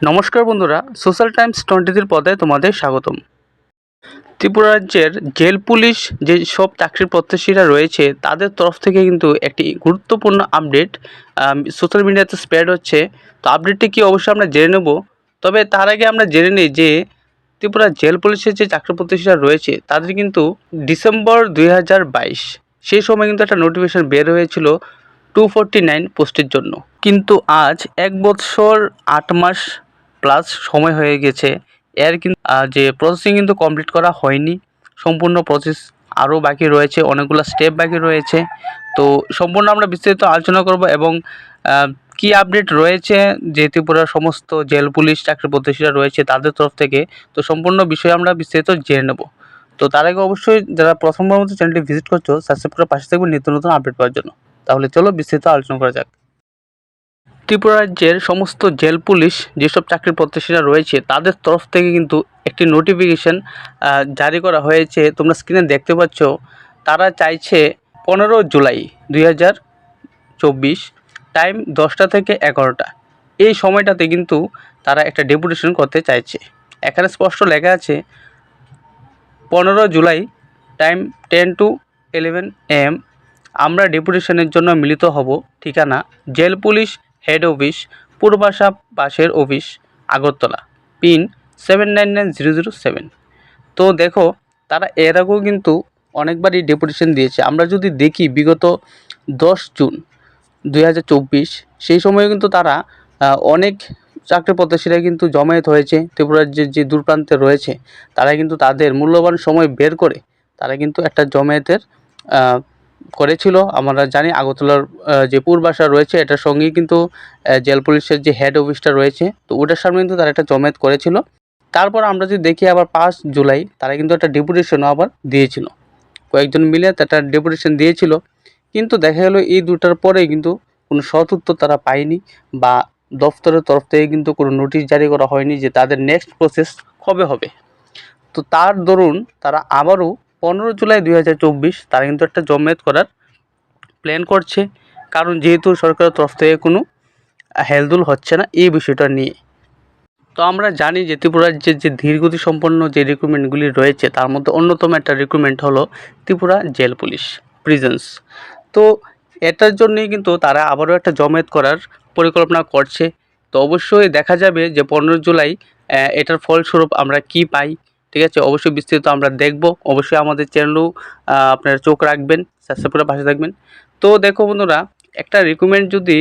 নমস্কার বন্ধুরা social Times টোয়েন্টির পদে তোমাদের স্বাগতম। ত্রিপুরা রাজ্যের জেল পুলিশ যে সব চাকরির প্রত্যাশীরা রয়েছে, তাদের তরফ থেকে কিন্তু একটি গুরুত্বপূর্ণ আপডেট সোশ্যাল মিডিয়াতে স্প্রেড হচ্ছে। তো আপডেটটি কি অবশ্যই আমরা জেনে নেব। তবে তার আগে আমরা জেনে নিই যে, ত্রিপুরা জেল পুলিশের যে চাকরি প্রত্যাশীরা রয়েছে, তাদের কিন্তু ডিসেম্বর দুই হাজার বাইশ সেই সময় কিন্তু একটা নোটিফিকেশান বের হয়েছিল টু ফোরটি নাইন পোস্টের জন্য। কিন্তু আজ এক বছর আট মাস প্লাস সময় হয়ে গেছে। এর কিন্তু যে প্রসেসিং কিন্তু কমপ্লিট করা হয়নি। সম্পূর্ণ প্রসেস আরও বাকি রয়েছে, অনেকগুলো স্টেপ বাকি রয়েছে। তো সম্পূর্ণ আমরা বিস্তারিত আলোচনা করব এবং কি আপডেট রয়েছে যে ত্রিপুরার সমস্ত জেল, পুলিশ, চাকরি প্রত্যাশীরা রয়েছে তাদের তরফ থেকে। তো সম্পূর্ণ বিষয়ে আমরা বিস্তারিত জেনে নেব। তো তার আগে অবশ্যই যারা প্রথমবার মতো চ্যানেলটি ভিজিট করছ সাবস্ক্রাইব করে পাশে থাকবে নিত্য নতুন আপডেট পাওয়ার জন্য। তাহলে চলো বিস্তারিত আলোচনা করা যাক। ত্রিপুরা রাজ্যের সমস্ত জেল পুলিশ যেসব চাকরির প্রত্যাশীরা রয়েছে, তাদের তরফ থেকে কিন্তু একটি নোটিফিকেশান জারি করা হয়েছে। তোমরা স্ক্রিনে দেখতে পাচ্ছ, তারা চাইছে পনেরো জুলাই দুই হাজার চব্বিশ টাইম দশটা থেকে এগারোটা। এই সময়টাতে কিন্তু তারা একটা ডেপুটেশন করতে চাইছে। এখানে স্পষ্ট লেখা আছে, পনেরো July time ten to eleven AM আমরা ডেপুটেশনের জন্য মিলিত হব, ঠিকানা, jail police head office, Purbasha পাশের office, Agartala. Pin seven nine nine zero zero seven. তো দেখো, তারা এর আগেও কিন্তু অনেকবারই ডেপুটেশন দিয়েছে। আমরা যদি দেখি বিগত দশ জুন দুই হাজার চব্বিশ, সেই সময়ে কিন্তু তারা অনেক চাকরি প্রত্যাশীরা কিন্তু জমায়েত হয়েছে। ত্রিপুরা রাজ্যের যে দূরপ্রান্তে রয়েছে তারা কিন্তু তাদের মূল্যবান সময় বের করে, তারা কিন্তু একটা জমায়েতের করেছিল, আমরা জানি আগরতলার যে পূর্বাসা রয়েছে, এটার সঙ্গেই কিন্তু জেল পুলিশের যে হেড অফিসটা রয়েছে, তো ওটার সামনে কিন্তু তারা একটা জমায়েত করেছিল। তারপর আমরা যদি দেখি আবার পাঁচ জুলাই, তারা কিন্তু একটা ডেপুটেশনও আবার দিয়েছিল। কয়েকজন মিলে একটা ডেপুটেশন দিয়েছিল। কিন্তু দেখা গেলো এই দুটার পরেই কিন্তু কোনো সৎ উত্তর তারা পায়নি বা দফতরের তরফ থেকে কিন্তু কোনো নোটিশ জারি করা হয়নি যে তাদের নেক্সট প্রসেস কবে হবে। তো তার দরুন তারা আবারও পনেরো জুলাই দুই হাজার চব্বিশ তারা কিন্তু একটা জমায়েত করার প্ল্যান করছে। কারণ যেহেতু সরকারের তরফ থেকে কোনো হেলদুল হচ্ছে না এই বিষয়টা নিয়ে। তো আমরা জানি যে ত্রিপুরা রাজ্যের যে ধীরগতি সম্পন্ন যে রিক্রুটমেন্টগুলি রয়েছে, তার মধ্যে অন্যতম একটা রিক্রুটমেন্ট হলো ত্রিপুরা জেল পুলিশ প্রিজেন্স তো এটার জন্যই কিন্তু তারা আবারও একটা জমায়েত করার পরিকল্পনা করছে। তো অবশ্যই দেখা যাবে যে পনেরো জুলাই এটার ফলস্বরূপ আমরা কি পাই। ঠিক আছে? অবশ্যই বিস্তারিত আমরা দেখব। অবশ্যই আমাদের চ্যানেলও আপনারা চোখ রাখবেন সাবস্ক্রাইব করে পাশে থাকবেন। তো দেখো বন্ধুরা, একটা রিক্রুটমেন্ট যদি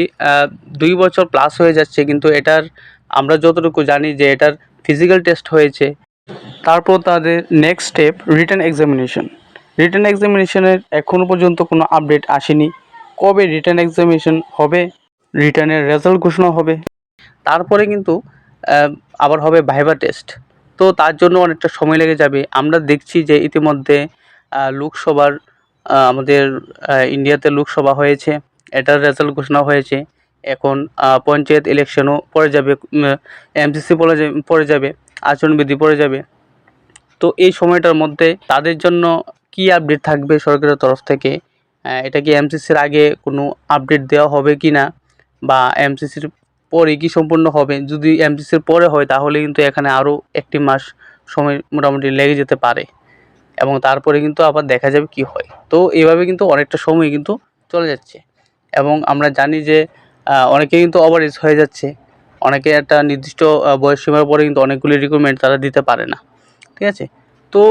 দুই বছর প্লাস হয়ে যাচ্ছে, কিন্তু এটার আমরা যতটুকু জানি যে এটার ফিজিক্যাল টেস্ট হয়েছে, তারপর তাদের next step return examination return এক্সামিনেশনের এখনও পর্যন্ত কোনো আপডেট আসেনি। কবে রিটার্ন এক্সামিনেশন হবে? রিটার্নের রেজাল্ট ঘোষণা হবে। তারপরে কিন্তু আবার হবে ভাইবা টেস্ট তো তার জন্য অনেকটা সময় লেগে যাবে। আমরা দেখছি যে ইতিমধ্যে লোকসভার আমাদের ইন্ডিয়াতে লোকসভা হয়েছে। এটার রেজাল্ট ঘোষণা হয়েছে। এখন পঞ্চায়েত ইলেকশনও পড়ে যাবে এমসিসি পড়ে যাবে পড়ে যাবে আচরণবিধি পড়ে যাবে। তো এই সময়টার মধ্যে তাদের জন্য কি আপডেট থাকবে সরকারের তরফ থেকে? এটা কি এমসিসির আগে কোনো আপডেট দেওয়া হবে কি না বা এমসিসির পরে কি সম্পূর্ণ হবে? যদি এমসিসির পরে হয় তাহলে কিন্তু এখানে আরও একটি মাস সময় মোটামুটি লেগে যেতে পারে। এবং তারপরে কিন্তু আবার দেখা যাবে কি হয়। তো এইভাবে কিন্তু অনেকটা সময় কিন্তু চলে যাচ্ছে। এবং আমরা জানি যে অনেকে কিন্তু ওভার এজ হয়ে যাচ্ছে। অনেকে একটা নির্দিষ্ট আহ, বয়স সীমার পরে কিন্তু অনেকগুলি রিক্রুটমেন্ট তারা দিতে পারে না। ঠিক আছে? তো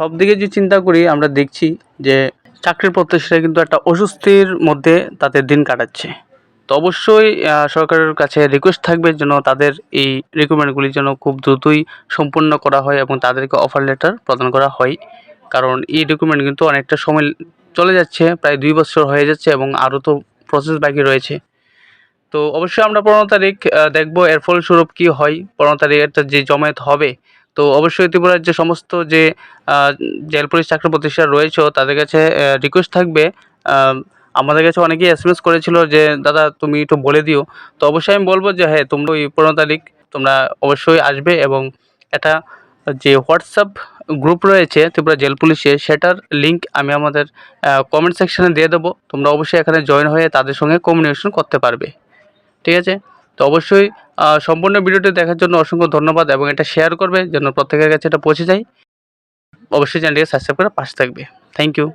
সব দিকে যে চিন্তা করি আমরা দেখছি যে চাকরির প্রত্যাশীরা কিন্তু একটা অস্বস্তির মধ্যে তাদের দিন কাটাচ্ছে। তো অবশ্যই সরকারের কাছে রিকোয়েস্ট থাকবে যেন তাদের এই রিক্রুটমেন্টগুলি যেন খুব দ্রুতই সম্পূর্ণ করা হয় এবং তাদেরকে অফার লেটার প্রদান করা হয়। কারণ এই রিক্রুটমেন্ট কিন্তু অনেকটা সময় চলে যাচ্ছে, প্রায় দুই বছর হয়ে যাচ্ছে এবং আরও তো প্রসেস বাকি রয়েছে। তো অবশ্যই আমরা পনেরো তারিখ দেখব এর ফলস্বরূপ কী হয়। পনেরো তারিখ একটা যে জমায়েত হবে, তো অবশ্যই ত্রিপুরার যে সমস্ত যে জেল পুলিশ চাকরি প্রতিষ্ঠান রয়েছে, তাদের কাছে রিকোয়েস্ট থাকবে। আমাদের কাছে অনেকেই এস এম এস করেছিল যে, দাদা, তুমি একটু বলে দিও। তো অবশ্যই আমি বলব যে হ্যাঁ তোমরা ওই পনেরো তারিখ তোমরা অবশ্যই আসবে এবং এটা যে হোয়াটসঅ্যাপ গ্রুপ রয়েছে, ত্রিপুরা জেল পুলিশে, সেটার লিঙ্ক আমি আমাদের কমেন্ট সেকশানে দিয়ে দেবো। তোমরা অবশ্যই এখানে জয়েন হয়ে তাদের সঙ্গে কমিউনিকেশন করতে পারবে। ঠিক আছে? তো অবশ্যই সম্পূর্ণ ভিডিওটি দেখার জন্য অসংখ্য ধন্যবাদ এবং এটা শেয়ার করবে যেন প্রত্যেকের কাছে এটা পৌঁছে যায়। অবশ্যই চ্যানেলটিকে সাবস্ক্রাইব করে পাশে থাকবে। Thank you